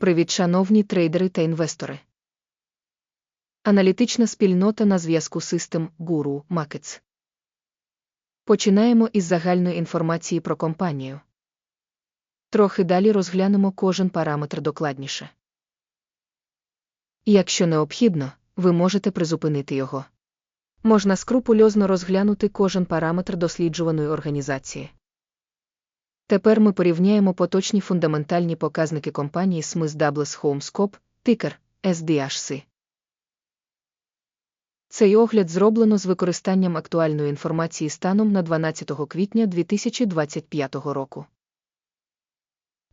Привіт, шановні трейдери та інвестори. Аналітична спільнота на зв'язку System Guru Markets. Починаємо із загальної інформації про компанію. Трохи далі розглянемо кожен параметр докладніше. Якщо необхідно, ви можете призупинити його. Можна скрупульозно розглянути кожен параметр досліджуваної організації. Тепер ми порівняємо поточні фундаментальні показники компанії Smith Douglas Homescope, тикер SDHC. Цей огляд зроблено з використанням актуальної інформації станом на 12 квітня 2025 року.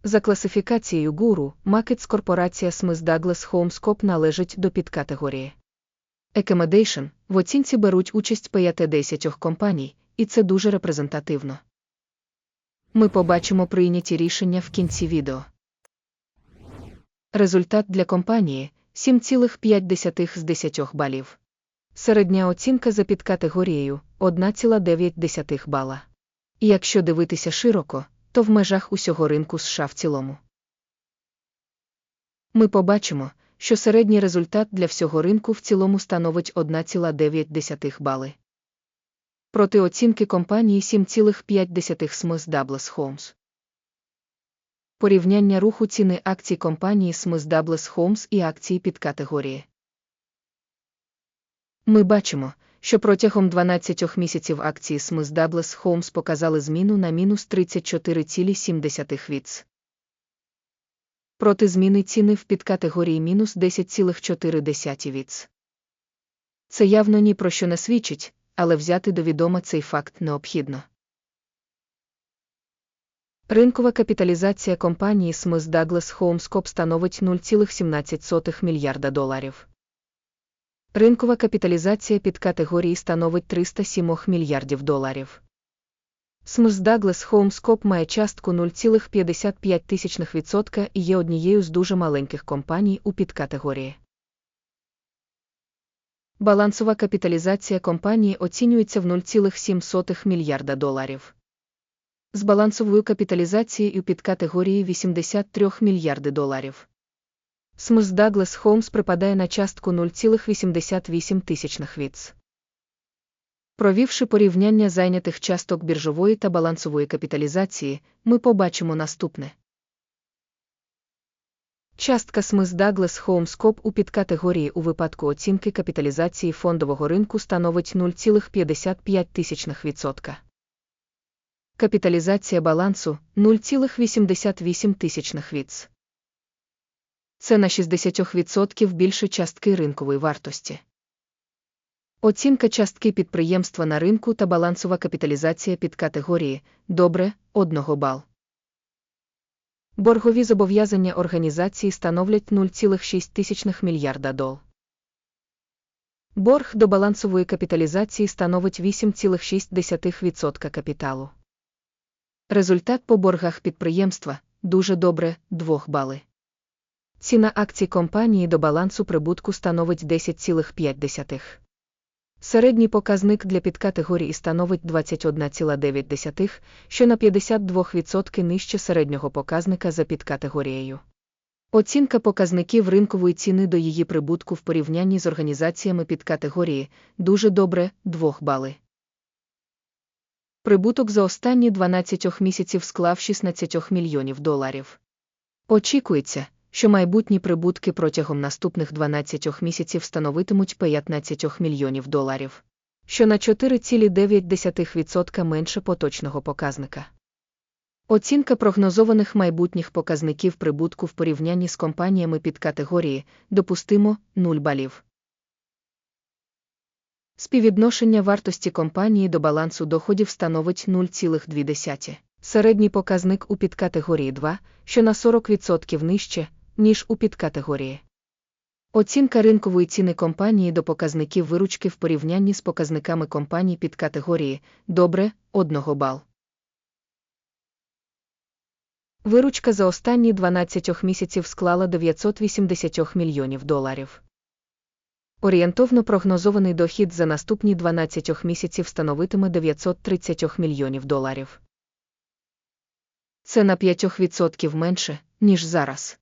За класифікацією гуру, Макетс корпорація Smith Douglas Homescope належить до підкатегорії. Accommodation в оцінці беруть участь 5-10 компаній, і це дуже репрезентативно. Ми побачимо прийняті рішення в кінці відео. Результат для компанії 7,5 з 10 балів. Середня оцінка за підкатегорією 1,9 бала. Якщо дивитися широко, то в межах усього ринку США в цілому. Ми побачимо, що середній результат для всього ринку в цілому становить 1,9 бали. Проти оцінки компанії 7,5 Smith Douglas Homes. Порівняння руху ціни акцій компанії Smith Douglas Homes і акції підкатегорії. Ми бачимо, що протягом 12 місяців акції Smith Douglas Homes показали зміну на мінус 34,7 віц. Проти зміни ціни в підкатегорії мінус 10,4 віц. Це явно ні про що не свідчить, але взяти до відома цей факт необхідно. Ринкова капіталізація компанії Smith Douglas Homescope становить 0,17 мільярда доларів. Ринкова капіталізація під категорії становить 307 мільярдів доларів. Smith Douglas Homescope має частку 0,55% і є однією з дуже маленьких компаній у підкатегорії. Балансова капіталізація компанії оцінюється в 0,7 мільярда доларів. З балансовою капіталізацією під категорії 83 мільярди доларів. Смс Douglas Homes припадає на частку 0,88 тисячних віц. Провівши порівняння зайнятих часток біржової та балансової капіталізації, ми побачимо наступне. Частка Smith Douglas Homescope у підкатегорії у випадку оцінки капіталізації фондового ринку становить 0,55%. Капіталізація балансу 0,88 віц. Це на 60% більше частки ринкової вартості. Оцінка частки підприємства на ринку та балансова капіталізація під категорії добре 1 бал. Боргові зобов'язання організації становлять 0,6 мільярда дол. Борг до балансової капіталізації становить 8,6% капіталу. Результат по боргах підприємства дуже добре 2 бали. Ціна акцій компанії до балансу прибутку становить 10,5. Середній показник для підкатегорії становить 21,9, що на 52% нижче середнього показника за підкатегорією. Оцінка показників ринкової ціни до її прибутку в порівнянні з організаціями підкатегорії дуже добре 2 бали. Прибуток за останні 12 місяців склав 16 мільйонів доларів. Очікується, що майбутні прибутки протягом наступних 12 місяців становитимуть 15 мільйонів доларів, що на 4,9% менше поточного показника. Оцінка прогнозованих майбутніх показників прибутку в порівнянні з компаніями під категорії допустимо 0 балів. Співвідношення вартості компанії до балансу доходів становить 0,2. Середній показник у підкатегорії 2, що на 40% нижче, ніж у підкатегорії. Оцінка ринкової ціни компанії до показників виручки в порівнянні з показниками компаній під категорії добре 1 бал. Виручка за останні 12 місяців склала 980 мільйонів доларів. Орієнтовно прогнозований дохід за наступні 12 місяців становитиме 930 мільйонів доларів. Це на 5% менше, ніж зараз.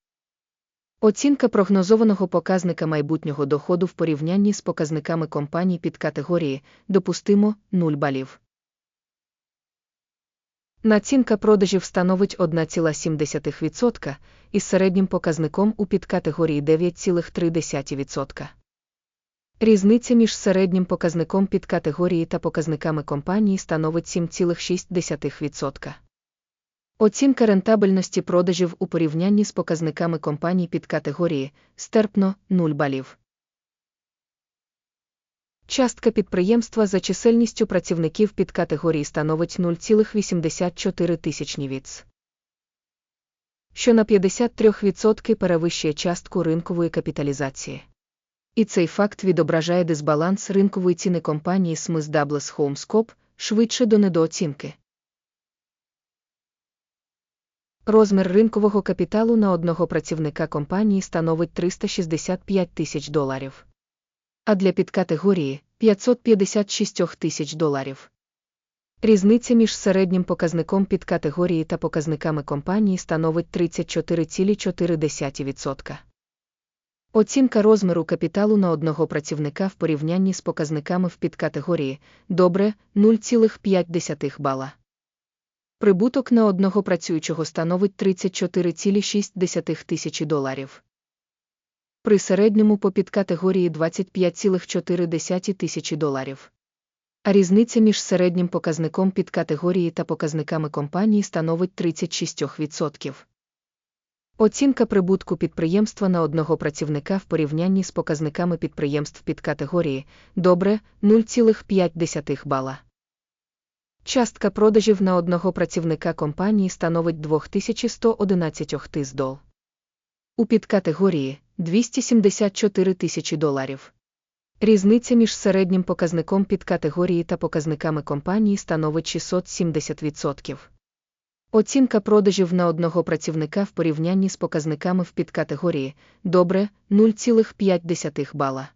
Оцінка прогнозованого показника майбутнього доходу в порівнянні з показниками компаній під категорії допустимо 0 балів. Націнка продажів становить 1,7% із середнім показником у підкатегорії 9,3%. Різниця між середнім показником підкатегорії та показниками компанії становить 7,6%. Оцінка рентабельності продажів у порівнянні з показниками компаній під категорії стерпно 0 балів. Частка підприємства за чисельністю працівників під категорії становить 0,84 тисячні віц, що на 53% перевищує частку ринкової капіталізації. І цей факт відображає дисбаланс ринкової ціни компанії Smith Douglas Homescope швидше до недооцінки. Розмір ринкового капіталу на одного працівника компанії становить 365 тисяч доларів. А для підкатегорії 556 тисяч доларів. Різниця між середнім показником підкатегорії та показниками компанії становить 34,4%. Оцінка розміру капіталу на одного працівника в порівнянні з показниками в підкатегорії добре 0,5 бала. Прибуток на одного працюючого становить 34,6 тисячі доларів. При середньому по підкатегорії 25,4 тисячі доларів. А різниця між середнім показником підкатегорії та показниками компанії становить 36%. Оцінка прибутку підприємства на одного працівника в порівнянні з показниками підприємств підкатегорії добре 0,5 бала. Частка продажів на одного працівника компанії становить 2111 тиздол. У підкатегорії 274 тисячі доларів. Різниця між середнім показником підкатегорії та показниками компанії становить 670%. Оцінка продажів на одного працівника в порівнянні з показниками в підкатегорії добре 0,5 бала.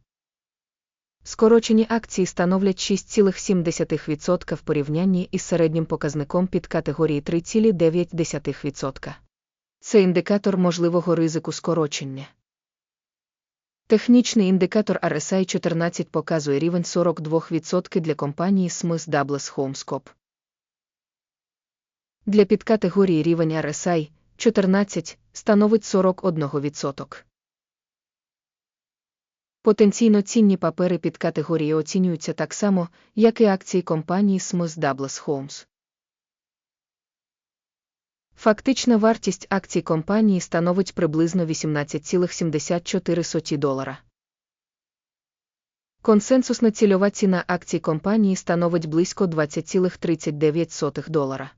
Скорочені акції становлять 6,7% в порівнянні із середнім показником під категорії 3,9%. Це індикатор можливого ризику скорочення. Технічний індикатор RSI 14 показує рівень 42% для компанії Smith Douglas Homescope. Для підкатегорії рівень RSI 14 становить 41%. Потенційно цінні папери під категорії оцінюються так само, як і акції компанії Smith Douglas Homes. Фактична вартість акцій компанії становить приблизно 18,74 долара. Консенсусна цільова ціна акцій компанії становить близько 20,39 долара.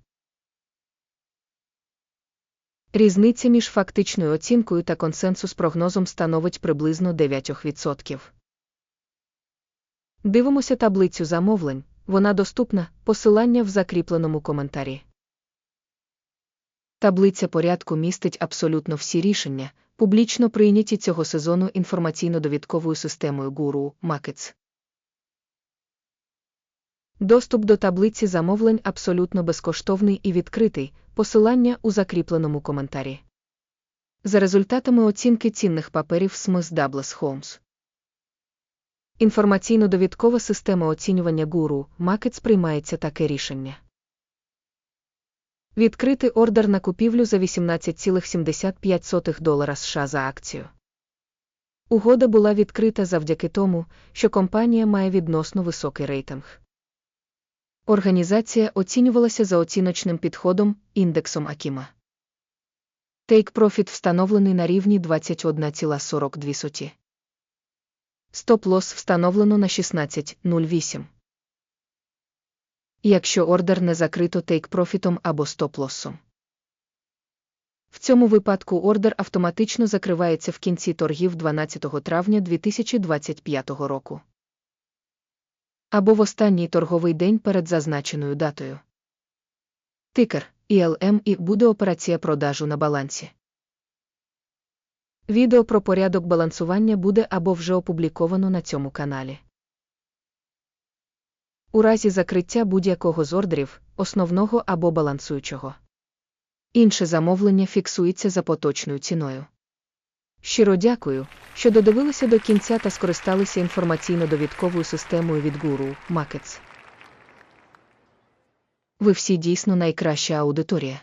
Різниця між фактичною оцінкою та консенсус прогнозом становить приблизно 9%. Дивимося таблицю замовлень, вона доступна, посилання в закріпленому коментарі. Таблиця порядку містить абсолютно всі рішення, публічно прийняті цього сезону інформаційно-довідковою системою Guru Markets. Доступ до таблиці замовлень абсолютно безкоштовний і відкритий, посилання у закріпленому коментарі. За результатами оцінки цінних паперів Smith Douglas Homes. Інформаційно-довідкова система оцінювання Guru Markets приймається таке рішення. Відкрити ордер на купівлю за 18,75 долара США за акцію. Угода була відкрита завдяки тому, що компанія має відносно високий рейтинг. Організація оцінювалася за оціночним підходом індексом Акіма. Profit встановлений на рівні 21,42. Стоп-лосс встановлено на 16,08. Якщо ордер не закрито Profit або стоп-лоссом. В цьому випадку ордер автоматично закривається в кінці торгів 12 травня 2025 року або в останній торговий день перед зазначеною датою. Тикер ІЛМ і буде операція продажу на балансі. Відео про порядок балансування буде або вже опубліковано на цьому каналі. У разі закриття будь-якого з ордерів, основного або балансуючого. Інше замовлення фіксується за поточною ціною. Щиро дякую, що додивилися до кінця та скористалися інформаційно-довідковою системою від Guru Markets. Ви всі дійсно найкраща аудиторія.